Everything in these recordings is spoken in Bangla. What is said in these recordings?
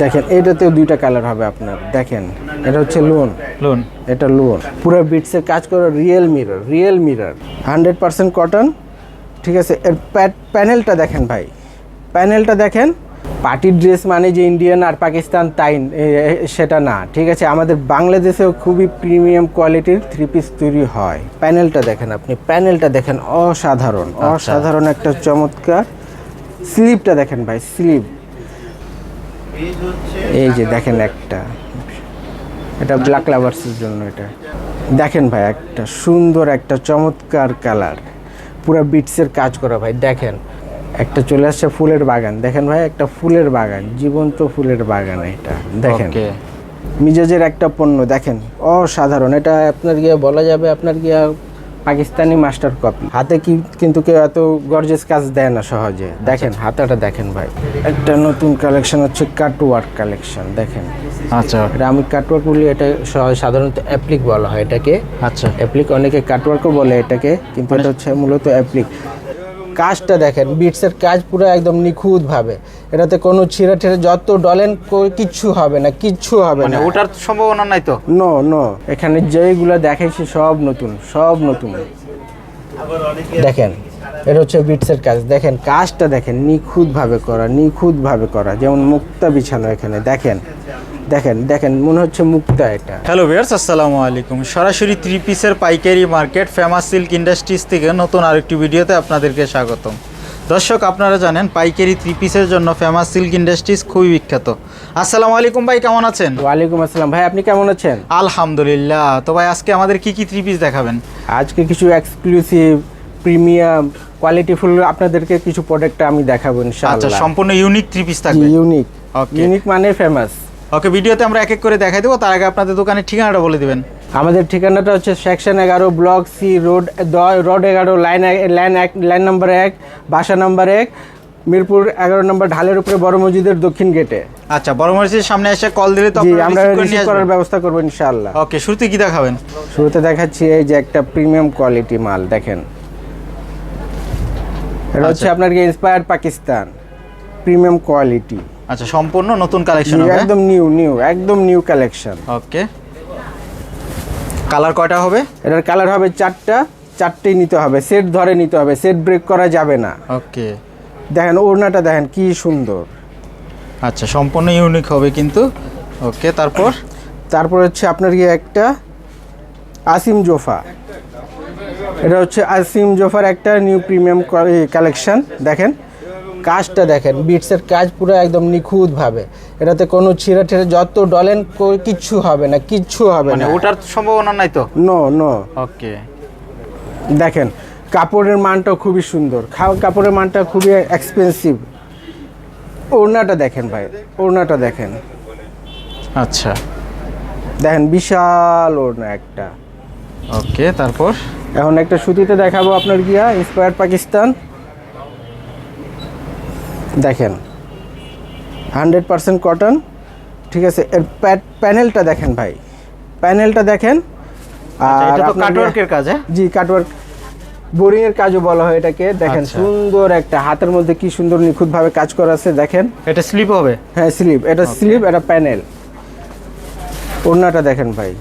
দেখেন এটাতেও দুইটা কালার হবে আপনার। দেখেন এটা হচ্ছে লোন লোন এটা লোন পুরো বিটসের কাজ করে real mirror real mirror hundred percent cotton ঠিক আছে? এর প্যানেলটা দেখেন ভাই। প্যানেলটা দেখেন। পার্টির ড্রেস মানে যে ইন্ডিয়ান আর পাকিস্তান তাই সেটা না ঠিক আছে? আমাদের বাংলাদেশেও খুবই প্রিমিয়াম কোয়ালিটির থ্রি পিস তৈরি হয়। প্যানেলটা দেখেন আপনি। প্যানেলটা দেখেন অসাধারণ। অসাধারণ একটা চমৎকার। স্লিপটা দেখেন ভাই স্লিপ এই যে দেখেন একটা। এটা ব্ল্যাক লাভার্সের জন্য এটা। দেখেন ভাই একটা সুন্দর একটা চমৎকার কালার। পুরো বিটসের কাজ করা ভাই দেখেন। একটা চলে আসছে ফুলের বাগান। দেখেন ভাই একটা ফুলের বাগান জীবন্ত ফুলের বাগান এটা। দেখেন। মিজাজের একটা পণ্য দেখেন। অসাধারণ। এটা আপনার গিয়ে বলা যাবে আপনার গিয়া পাকিস্তানি মাস্টার কপি। হাতে কি কিন্তু কেউ এত গর্জেস কাজ দেয় না সহজে? দেখেন হাতাটা দেখেন ভাই। একটা নতুন কালেকশন হচ্ছে কাটওয়ার্ক কালেকশন দেখেন। আচ্ছা। এটা আমি কাটওয়ার্ক বলি এটা সাধারণত অ্যাপ্লিক বলা হয় এটাকে। আচ্ছা। অ্যাপ্লিক অনেকে কাটওয়ার্কও বলে এটাকে কিন্তু এটা হচ্ছে মূলত অ্যাপ্লিক কাজটা দেখেন বিটসের কাজ পুরো একদম নিখুঁত ভাবে এটাতে কোনো ছিঁড়া ঠিড়ে যত ডলেন কিচ্ছু হবে না কিচ্ছু হবে মানে না। ওটার সম্ভাবনা নাই তো? নো নো এখানে যেইগুলো দেখাইছি সব নতুন সব নতুন। দেখেন এটা হচ্ছে বিটসের কাজ। দেখেন কাজটা দেখেন নিখুঁতভাবে করা নিখুঁতভাবে করা। যেমন মুক্তা বিছানো এখানে দেখেন দেখেন দেখেন মনে হচ্ছে মুক্তা এটা। হ্যালো ভিয়ার্স আসসালামু আলাইকুম। সরাসরি থ্রি পিসের পাইকারি মার্কেট ফেমাস সিল্ক ইন্ডাস্ট্রিজ থেকে নতুন আরেকটি ভিডিওতে আপনাদেরকে স্বাগতম। দর্শক আপনারা জানেন পাইকারি থ্রি পিসের জন্য ফেমাস সিল্ক ইন্ডাস্ট্রিজ খুবই বিখ্যাত। আসসালামু আলাইকুম ভাই কেমন আছেন? ওয়ালাইকুম আসসালাম। ভাই আপনি কেমন আছেন? আলহামদুলিল্লাহ। তো ভাই আজকে আমাদের কি কি থ্রি পিস দেখাবেন? আজকে কিছু এক্সক্লুসিভ প্রিমিয়াম কোয়ালিটিফুল আপনাদেরকে কিছু প্রোডাক্ট আমি দেখাবো আচ্ছা সম্পূর্ণ ইউনিক থ্রি পিস থাকবে? ইউনিক. ইউনিক মানে ফেমাস ওকে ভিডিওতে আমরা এক এক করে দেখাই দেবো। তার আগে আপনাদের দোকানের ঠিকানাটা বলে দিবেন। আমাদের ঠিকানাটা হচ্ছে সেকশন এগারো ব্লক সি রোড রোড এগারো লাইন লাইন এক লাইন নাম্বার এক বাসা নাম্বার এক মিরপুর এগারো নম্বর ঢালের উপরে বড় মসজিদের দক্ষিণ গেটে। আচ্ছা বড় মসজিদের সামনে এসে কল দিলে তো আমরা রিসিভ করার ব্যবস্থা করব ইনশাআল্লাহ। ওকে শুরুতে কি দেখাবেন? শুরুতে দেখাচ্ছি এই যে একটা প্রিমিয়াম কোয়ালিটি মাল দেখেন। এটা হচ্ছে আচ্ছা। আপনার ইন্সপায়ার পাকিস্তান প্রিমিয়াম কোয়ালিটি আচ্ছা সম্পূর্ণ নতুন কালেকশন একদম নিউ নিউ একদম নিউ কালেকশন ওকে কালার কয়টা হবে? এটার কালার হবে চারটা চারটেই নিতে হবে সেট ধরে নিতে হবে সেট ব্রেক করা যাবে না। ওকে। দেখেন ওড়নাটা দেখেন কি সুন্দর। আচ্ছা সম্পূর্ণ ইউনিক হবে কিন্তু। ওকে তারপর? তারপর হচ্ছে আপনার কি একটা? আসিম জোফা। এটা হচ্ছে আসিম জোফার একটা নিউ প্রিমিয়াম কালেকশন দেখেন। কাজটা দেখেন বিটসের কাজ পুরো একদম নিখুঁতভাবে। এটাতে কোনো ছিঁড়া ঠিড়ে যত ডলেন কিচ্ছু হবে না কিচ্ছু হবে মানে না। ওটার সম্ভাবনা নাই তো? নো নো ওকে দেখেন কাপড়ের মানটা খুবই সুন্দর। কাপড়ের মানটা খুবই এক্সপেন্সিভ ওড়নাটা দেখেন ভাই ওড়নাটা দেখেন। আচ্ছা। দেখেন বিশাল ওড়না একটা। ওকে তারপর? এখন একটা সুতিতে দেখাবো আপনার গিয়া ইন্সপায়ার পাকিস্তান দেখেন। হান্ড্রেড পার্সেন্ট কটন ঠিক আছে এর প্যানেলটা দেখেন ভাই। প্যানেলটা দেখেন। আচ্ছা, গিয়া- কাটওয়ার্কের কাজ হ্যাঁ? জি কাটওয়ার্ক বোরিং এর কাজও বলা হয় এটাকে। দেখেন আচ্ছা। সুন্দর একটা হাতের মধ্যে কি সুন্দর নিখুঁতভাবে কাজ করা আছে দেখেন। এটা স্লিপ হবে? হ্যাঁ স্লিপ এটা স্লিপ এটা প্যানেল। ওড়নাটা দেখেন ভাই।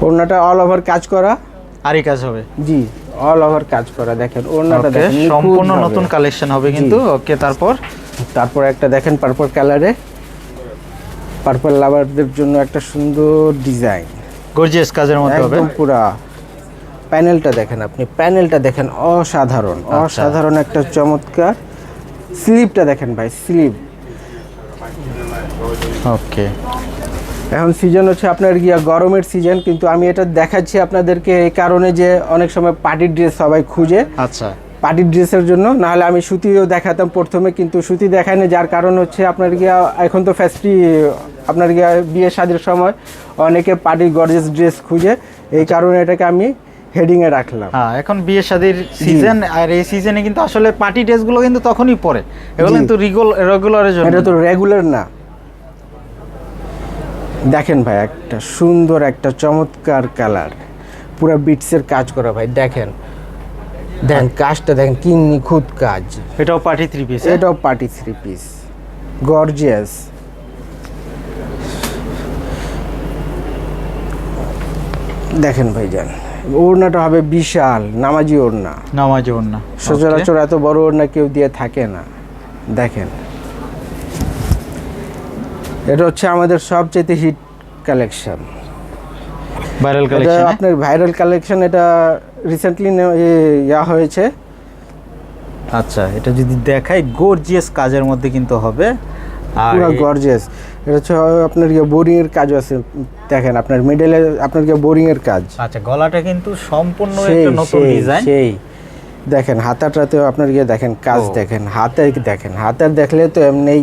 ওড়নাটা অল ওভার কাজ করা। আরই কাজ হবে? জি। অল ওভার কাজ করা। দেখেন ওড়নাটা দেখেন সম্পূর্ণ নতুন কালেকশন হবে কিন্তু। ওকে তারপর? তারপর একটা দেখেন পার্পল কালারে পার্পল লাভারদের জন্য একটা সুন্দর ডিজাইন গর্জিয়াস কাজের মধ্যে হবে। একদম পুরা। প্যানেলটা দেখেন আপনি প্যানেলটা দেখেন অসাধারণ আচ্ছা। অসাধারণ একটা চমৎকার। স্লিপটা দেখেন ভাই স্লিপ ওকে এখন সিজন হচ্ছে আপনার গিয়া গরমের সিজন কিন্তু আমি এটা দেখাচ্ছি আপনাদেরকে এই কারণে যে অনেক সময় পার্টির ড্রেস সবাই খুঁজে। আচ্ছা। পার্টির ড্রেসের জন্য নাহলে আমি সুতিও দেখাতাম প্রথমে কিন্তু সুতি দেখায় না যার কারণ হচ্ছে আপনার গিয়া এখন তো ফ্যাস্টি আপনার গিয়া বিয়ে শাদির সময় অনেকে পার্টির গর্জেস ড্রেস খুঁজে এই কারণে এটাকে আমি হেডিংয়ে রাখলাম। হ্যাঁ এখন বিয়ে শাদির সিজন আর এই সিজনে কিন্তু আসলে পার্টি ড্রেসগুলো কিন্তু তখনই পরে। এগুলো। কিন্তু রেগুলারের জন্য। এটা তো রেগুলার না। দেখেন ভাই একটা সুন্দর একটা চমৎকার কালার। পুরো বিটসের কাজ করা ভাই দেখেন। দেখেন কাজটা দেখেন কি নিখুঁত কাজ। এটাও পার্টি থ্রি পিস এটাও পার্টি থ্রি পিস গর্জিয়াস দেখেন ভাই যান ওড়নাটা হবে বিশাল নামাজি ওড়না। নামাজি ওড়না সচরাচর এত বড় ওড়না কেউ দিয়ে থাকে না। দেখেন। এটা হচ্ছে আমাদের সবচেয়ে হিট কালেকশন ভাইরাল কালেকশন আপনার ভাইরাল কালেকশন এটা রিসেন্টলি ইয়া হয়েছে। আচ্ছা এটা যদি দেখাই গর্জিয়াস কাজের মধ্যে কিন্তু হবে। আর পুরো গর্জিয়াস এটা হচ্ছে আপনার গিয়ে বোরিং এর কাজ আছে। দেখেন আপনার মিডলে আপনার গিয়ে বোরিং এর কাজ। আচ্ছা গলাটা কিন্তু সম্পূর্ণ একটা নতুন ডিজাইন সেই। দেখেন হাতাটাতেও আপনার গিয়ে দেখেন কাজ দেখেন হাতে দেখেন হাতের দেখলে তো এমনিই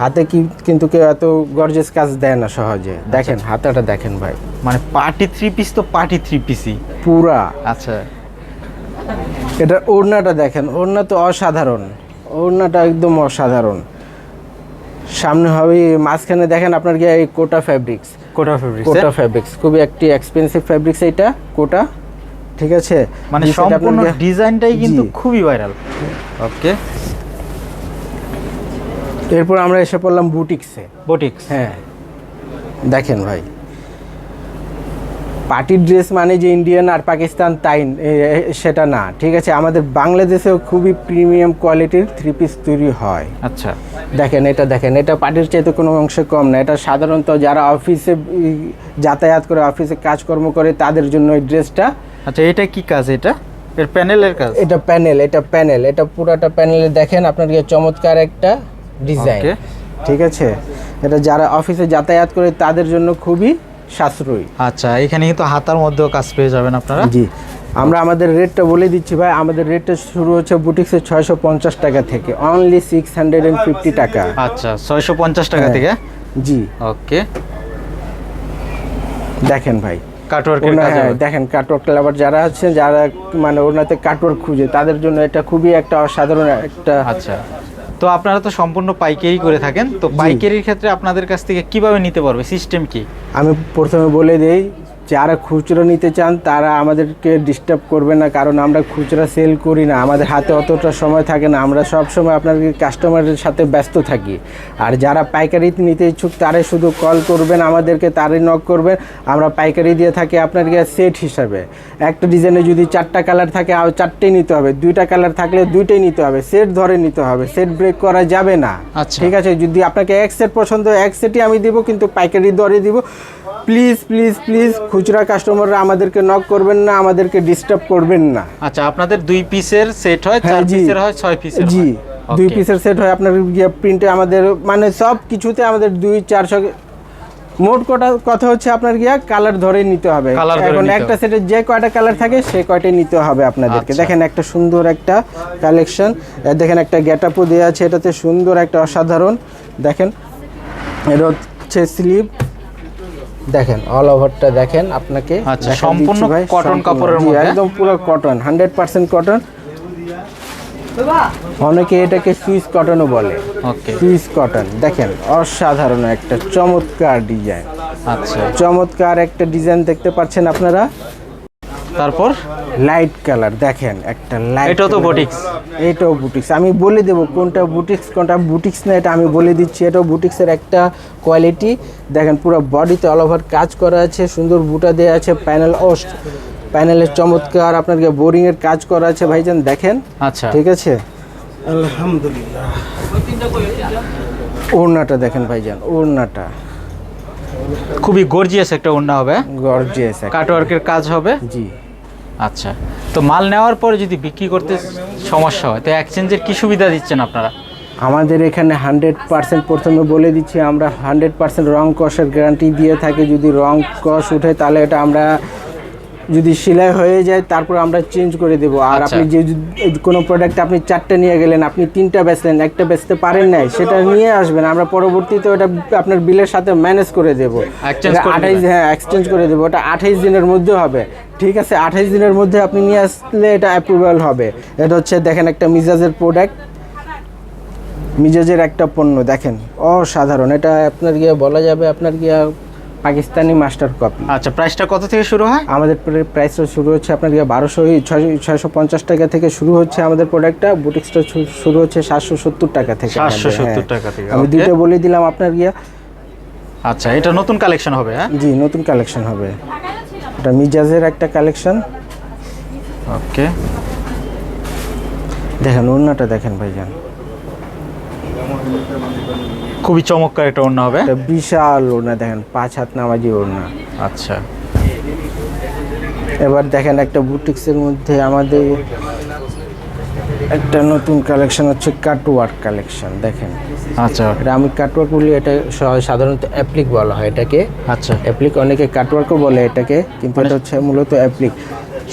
হাতে কি কিন্তু কেউ এত গর্জেস কাজ দেয় না সহজে? দেখেন হাতাটা দেখেন ভাই। মানে পার্টি থ্রি পিস তো পার্টি থ্রি পিসই পুরা। আচ্ছা। এটা ওড়নাটা দেখেন ওড়না তো অসাধারণ। ওড়নাটা একদম অসাধারণ। সামনে হবে মাঝখানে দেখেন আপনার কি এই Kota fabrics Kota fabrics Kota fabrics খুবই একটি এক্সপেন্সিভ ফ্যাব্রিক্স এইটা কোটা। ঠিক আছে? মানে সম্পূর্ণ ডিজাইনটাই কিন্তু খুবই ভাইরাল ওকে এরপর আমরা এসে পড়লাম বুটিক্সে। বুটিক্স। হ্যাঁ। দেখেন ভাই। পার্টির ড্রেস মানে যে ইন্ডিয়ান আর পাকিস্তান তাই সেটা না ঠিক আছে? আমাদের বাংলাদেশেও খুবই প্রিমিয়াম কোয়ালিটির থ্রি পিস তৈরি হয়। আচ্ছা। দেখেন এটা দেখেন এটা পার্টির চাইতে কোনো অংশে কম না এটা সাধারণত যারা অফিসে যাতায়াত করে অফিসে কাজকর্ম করে তাদের জন্য এই ড্রেসটা। আচ্ছা এটা কি কাজ এটা? এর প্যানেলের কাজ? এটা প্যানেল এটা প্যানেল এটা পুরোটা প্যানেলে দেখেন আপনার চমৎকার একটা ডিজাইন। ঠিক আছে? এটা যারা অফিসে যাতায়াত করে তাদের জন্য খুবই সাশ্রয়ী। আচ্ছা এখানে কিন্তু হাতার মধ্যেও কাজ পেয়ে যাবেন আপনারা। জি। আমরা আমাদের রেটটা বলে দিচ্ছি ভাই। আমাদের রেটটা শুরু হচ্ছে বুটিক্সের ছয়শো পঞ্চাশ টাকা থেকে। Only six hundred and fifty টাকা। আচ্ছা ছয়শো পঞ্চাশ টাকা হ্যাঁ। থেকে? জি। ওকে দেখেন ভাই। হ্যাঁ। দেখেন কাটওয়ার্ক লাভার যারা আছেন যারা মানে ওনাতে কাটওয়ার্ক খুঁজে তাদের জন্য এটা খুবই একটা অসাধারণ একটা আচ্ছা। তো আপনারা তো সম্পূর্ণ পাইকারি করে থাকেন। তো পাইকারির ক্ষেত্রে আপনাদের কাছ থেকে কীভাবে নিতে পারবে? সিস্টেম কি? আমি প্রথমে বলে দেই যারা খুচরো নিতে চান তারা আমাদেরকে ডিস্টার্ব করবে না কারণ আমরা খুচরা সেল করি না। আমাদের হাতে অতটা সময় থাকে না। আমরা সব সময় আপনার কাস্টমারের সাথে ব্যস্ত থাকি। আর যারা পাইকারি নিতে ইচ্ছুক তারাই শুধু কল করবেন আমাদেরকে তারাই নক করবেন। আমরা পাইকারি দিয়ে থাকি আপনাকে সেট হিসাবে। একটা ডিজাইনে যদি চারটা কালার থাকে আর চারটেই নিতে হবে। দুইটা কালার থাকলে দুইটাই নিতে হবে। সেট ধরে নিতে হবে। সেট ব্রেক করা যাবে না। আচ্ছা। ঠিক আছে? যদি আপনাকে এক সেট পছন্দ এক সেটই আমি দিব কিন্তু পাইকারি দরে দিব। প্লিজ প্লিজ প্লিজ খুচরা কাস্টমাররা আমাদেরকে নক করবেন না আমাদেরকে ডিস্টার্ব করবেন না। আচ্ছা আপনাদের দুই পিসের সেট হয় হ্যাঁ, চার পিসের হয় ছয় পিসের জি দুই পিসের সেট হয় আপনার প্রিন্টে আমাদের মানে সব কিছুতে আমাদের দুই চারশো মোট কটা কথা হচ্ছে আপনার গিয়া কালার ধরে নিতে হবে। এখন একটা। সেটের যে কয়টা কালার থাকে সেই কয়টাই নিতে হবে আপনাদেরকে। আচ্ছা। দেখেন একটা সুন্দর একটা কালেকশন দেখেন একটা গেট আপও দেওয়া আছে এটাতে সুন্দর একটা অসাধারণ। দেখেন এটা হচ্ছে স্লিভ দেখেন অল ওভারটা দেখেন আপনাকে আচ্ছা, সম্পূর্ণ সম্পূর্ণ, কাপড়ের মধ্যে? একদম পুরো কটন হান্ড্রেড পার্সেন্ট কটন অনেকে এটাকে সুইস কটনও বলে। ওকে সুইস কটন দেখেন অসাধারণ একটা চমৎকার ডিজাইন আচ্ছা। চমৎকার একটা ডিজাইন দেখতে পাচ্ছেন আপনারা। তারপর? লাইট কালার দেখেন একটা লাইট এটাও তো বুটিক্স এটাও বুটিক্স আমি বলে দেবো কোনটা বুটিক্স কোনটা বুটিক্স না এটা আমি বলে দিচ্ছি। এটাও বুটিক্সের একটা কোয়ালিটি দেখেন পুরো বডিতে অল ওভার কাজ করা আছে সুন্দর বুটা দেওয়া আছে প্যানেল ও প্যানেলের চমৎকার আপনাকে বোরিংয়ের কাজ করা আছে। ভাইজান দেখেন। আচ্ছা। ঠিক আছে? আলহামদুলিল্লাহ। ওড়নাটা দেখেন ভাইজান ওড়নাটা। খুবই গর্জিয়াস একটা ওড়না হবে। গর্জিয়াস কাটওয়ার্কের কাজ হবে। জি। আচ্ছা। তো মাল নেওয়ার পরে যদি বিক্রি করতে সমস্যা হয়, তো এক্সচেঞ্জের কি সুবিধা দিচ্ছেন আপনারা? আমাদের এখানে হান্ড্রেড পার্সেন্ট প্রথমে বলে দিচ্ছি, আমরা হান্ড্রেড পার্সেন্ট রং কষের গ্যারান্টি দিয়ে থাকি। যদি রং কষ উঠে, তাহলে এটা আমরা যদি সেলাই হয়ে যায় তারপর আমরা চেঞ্জ করে দেবো। আর আচ্ছা। আপনি যে কোনো প্রোডাক্ট আপনি চারটে নিয়ে গেলেন আপনি তিনটা বেচলেন একটা বেচতে পারেন নাই সেটা নিয়ে আসবেন। আমরা পরবর্তীতে ওটা আপনার বিলের সাথে ম্যানেজ করে দেবো। আঠাইশ হ্যাঁ এক্সচেঞ্জ করে দেবো। ওটা আঠাইশ দিনের মধ্যে হবে। ঠিক আছে আঠাইশ দিনের মধ্যে আপনি নিয়ে আসলে এটা অ্যাপ্রুভাল হবে। এটা হচ্ছে দেখেন একটা মিজাজের প্রোডাক্ট মিজাজের একটা পণ্য দেখেন। অসাধারণ। এটা আপনার গিয়ে বলা যাবে আপনার গিয়ে পাকিস্তানি মাস্টার কপি। আচ্ছা প্রাইসটা কত থেকে শুরু হয়? আমাদের প্রাইসটা শুরু হচ্ছে আপনার বারোশো ছয়শো পঞ্চাশ টাকা থেকে শুরু হচ্ছে আমাদের প্রোডাক্টটা বুটিক্সটা শুরু হচ্ছে সাতশো সত্তর টাকা থেকে সাতশো 770 হ্যাঁ। টাকা থেকে, আমি. দুইটা বলে দিলাম আপনার গিয়া। আচ্ছা এটা নতুন কালেকশন হবে হ্যাঁ? জি নতুন কালেকশন হবে। এটা মিজাজের একটা কালেকশন ওকে দেখেন ওড়নাটা দেখেন ভাইজান। খুবই চমৎকার একটা ওড়না হবে। বিশাল ওড়না দেখেন পাঁচ হাত নামাজি ওড়না। আচ্ছা। এবার দেখেন একটা বুটিক্সের মধ্যে আমাদের একটা নতুন কালেকশন হচ্ছে কাটওয়ার্ক কালেকশন দেখেন। আচ্ছা। এটা আমি কাটওয়ার্ক বলি এটা সাধারণত অ্যাপ্লিক বলা হয় এটাকে। আচ্ছা। অ্যাপ্লিক অনেকে কাটওয়ার্কও বলে এটাকে কিন্তু এটা হচ্ছে মূলত অ্যাপ্লিক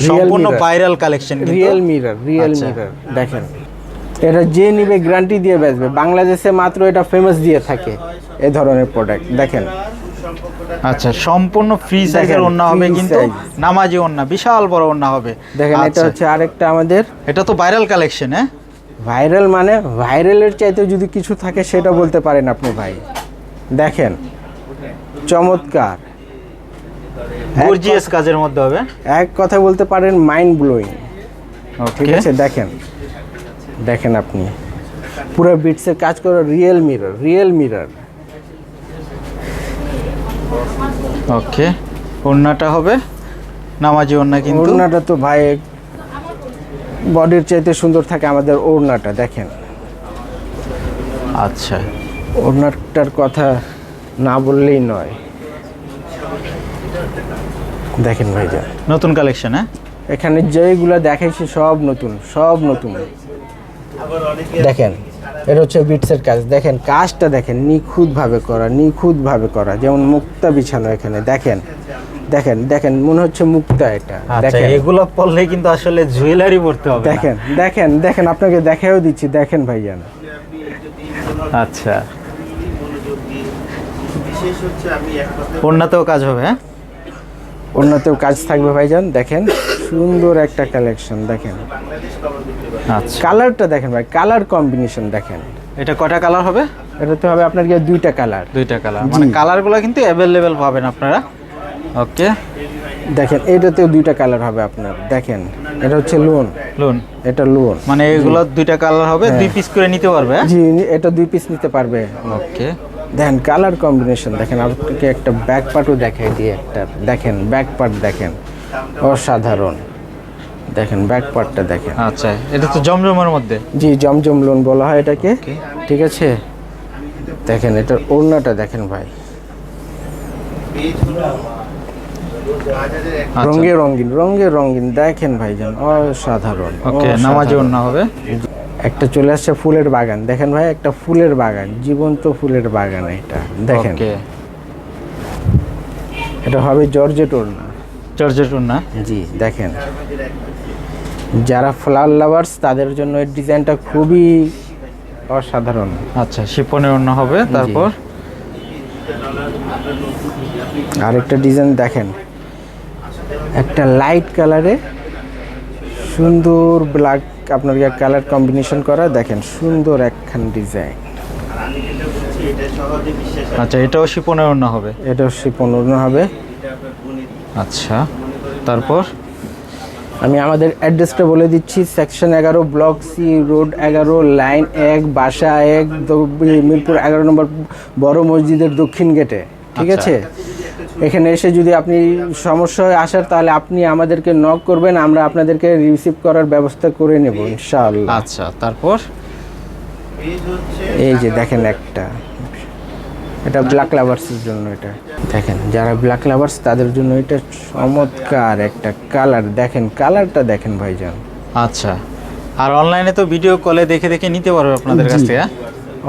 সম্পূর্ণ viral collection real mirror real. Mirror দেখেন। এটা যে নিবে গ্যারান্টি দিয়ে বেচবে। বাংলাদেশে মাত্র এটা ফেমাস দিয়ে থাকে এ ধরনের প্রোডাক্ট দেখেন। আচ্ছা সম্পূর্ণ ফ্রি সাইজের ওড়না হবে কিন্তু। নামাজি ওড়না বিশাল বড় ওড়না হবে। দেখেন এটা আচ্ছা, হচ্ছে আরেকটা আমাদের এটা তো ভাইরাল কালেকশন হ্যাঁ? ভাইরাল মানে ভাইরালের চাইতে যদি কিছু থাকে সেটা বলতে পারেন আপনি ভাই। দেখেন চমৎকার। গর্জিয়াস কাজের মধ্যে হবে। এক কথা বলতে পারেন মাইন্ড ব্লোয়িং ঠিক আছে দেখেন। দেখেন আপনি। পুরো বিটসের কাজ করো real mirror real mirror okay ওড়নাটা হবে নামাজি ওড়না কিন্তু। ওড়নাটা তো ভাই বডির চাইতে সুন্দর থাকে আমাদের ওড়নাটা দেখেন। আচ্ছা। ওড়নাটার কথা না বললেই নয়। দেখেন ভাইজান। নতুন কালেকশন হ্যাঁ? এখানে যেগুলো দেখাইছি সব নতুন সব নতুন। দেখেন এটা হচ্ছে বিটসের কাজ। দেখেন কাজটা দেখেন নিখুঁতভাবে করা নিখুঁতভাবে করা। যেমন মুক্তা বিছানো এখানে দেখেন দেখেন দেখেন মনে হচ্ছে মুক্তা এটা। আচ্ছা দেখেন। এগুলো পড়লে কিন্তু আসলে জুয়েলারি পড়তে হবে দেখেন দেখেন দেখেন আপনাকে দেখাও দিচ্ছি দেখেন ভাইজান আচ্ছা। ওড়নাতেও কাজ হবে হ্যাঁ? অন্যতেও কাজ থাকবে ভাইজান দেখেন। সুন্দর একটা কালেকশন দেখেন। আচ্ছা। কালারটা দেখেন ভাই কালার কম্বিনেশন দেখেন। এটা কয়টা কালার হবে? এটা তো হবে আপনার গিয়ে দুইটা কালার দুইটা কালার মানে কালারগুলো কিন্তু অ্যাভেলেবেল পাবেন আপনারা। ওকে দেখেন এটাতেও দুইটা কালার হবে আপনার। দেখেন এটা হচ্ছে লোন লোন এটা লোন মানে এগুলো দুইটা কালার হবে দুই পিস করে নিতে পারবে হ্যাঁ? জি এটা দুই পিস নিতে পারবে। ওকে দেখেন কালার কম্বিনেশন দেখেন আপনাকে একটা ব্যাক পার্টও দেখাই দিয়ে একটা। দেখেন ব্যাক পার্ট দেখেন। অসাধারণ। দেখেন ব্যাক পার্টটা দেখেন। আচ্ছা এটা তো জমজমের মধ্যে? জি জমজম লোন বলা হয় এটাকে। ঠিক আছে? দেখেন এটার ওড়নাটা দেখেন ভাই। আচ্ছা। রঙে রঙিন রঙে রঙিন। দেখেন ভাইজান অসাধারণ ওকে অসাধারণ। নামাজি ওড়না হবে। একটা চলে আসছে ফুলের বাগান। দেখেন ভাই একটা ফুলের বাগান জীবন্ত ফুলের বাগান এটা। দেখেন। ওকে। এটা হবে জর্জেট ওড়না। ওড়না জি দেখেন। যারা ফ্লাওয়ার লাভার্স তাদের জন্য এই ডিজাইনটা খুবই অসাধারণ। আচ্ছা শিপনের ওড়না হবে তারপর? আরেকটা ডিজাইন দেখেন। একটা লাইট কালারে সুন্দর ব্ল্যাক আপনার কালার কম্বিনেশন করা দেখেন সুন্দর একখান ডিজাইন। আচ্ছা এটাও শিপনের অন্য হবে। এটাও শিপন ওড়না হবে। আচ্ছা তারপর? আমি আমাদের অ্যাড্রেসটা বলে দিচ্ছি সেকশন এগারো ব্লক সি রোড এগারো লাইন এক বাসা এক মিরপুর এগারো নম্বর বড় মসজিদের দক্ষিণ গেটে ঠিক আচ্ছা। আছে? এখানে এসে যদি আপনি সমস্যা আসার তাহলে আপনি আমাদেরকে নক করবেন আমরা আপনাদেরকে রিসিভ করার ব্যবস্থা করে নেব ইনশাআল্লাহ। আচ্ছা তারপর? এই যে দেখেন একটা। এটা ব্ল্যাক লাভার্সের জন্য এটা। দেখেন যারা ব্ল্যাক লাভার্স তাদের জন্য এটা চমৎকার একটা কালার দেখেন কালারটা দেখেন ভাইজান। আচ্ছা আর অনলাইনে তো ভিডিও কলে দেখে দেখে নিতে পারবে আপনাদের কাছ থেকে হ্যাঁ?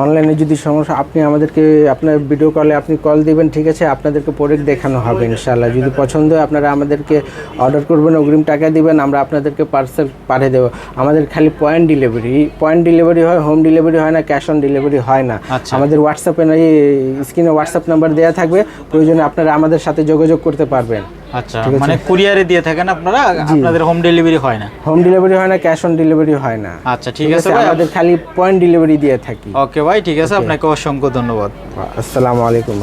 অনলাইনে যদি সমস্যা আপনি আমাদেরকে আপনার ভিডিও কলে আপনি কল দিবেন ঠিক আছে? আপনাদেরকে প্রোডাক্ট দেখানো হবে ইনশাল্লাহ যদি পছন্দ হয় আপনারা আমাদেরকে অর্ডার করবেন অগ্রিম টাকা দিবেন আমরা আপনাদেরকে পার্সেল পাঠিয়ে দেবো। আমাদের খালি পয়েন্ট ডেলিভারি পয়েন্ট ডেলিভারি হয় হোম ডেলিভারি হয় না ক্যাশ অন ডেলিভারি হয় না। আচ্ছা। আমাদের হোয়াটসঅ্যাপে স্ক্রিনে হোয়াটসঅ্যাপ নাম্বার দেওয়া থাকবে। প্রয়োজনে আপনারা আমাদের সাথে যোগাযোগ করতে পারবেন। আচ্ছা মানে কুরিয়ারে দিয়ে থাকেন আপনারা আপনাদের হোম ডেলিভারি হয় না? হোম ডেলিভারি হয় না ক্যাশ অন ডেলিভারি হয় না। আচ্ছা ঠিক আছে ভাই। আমাদের খালি পয়েন্ট ডেলিভারি দিয়ে থাকি। ওকে ভাই ঠিক আছে আপনাকে অসংখ্য ধন্যবাদ। আসসালামু আলাইকুম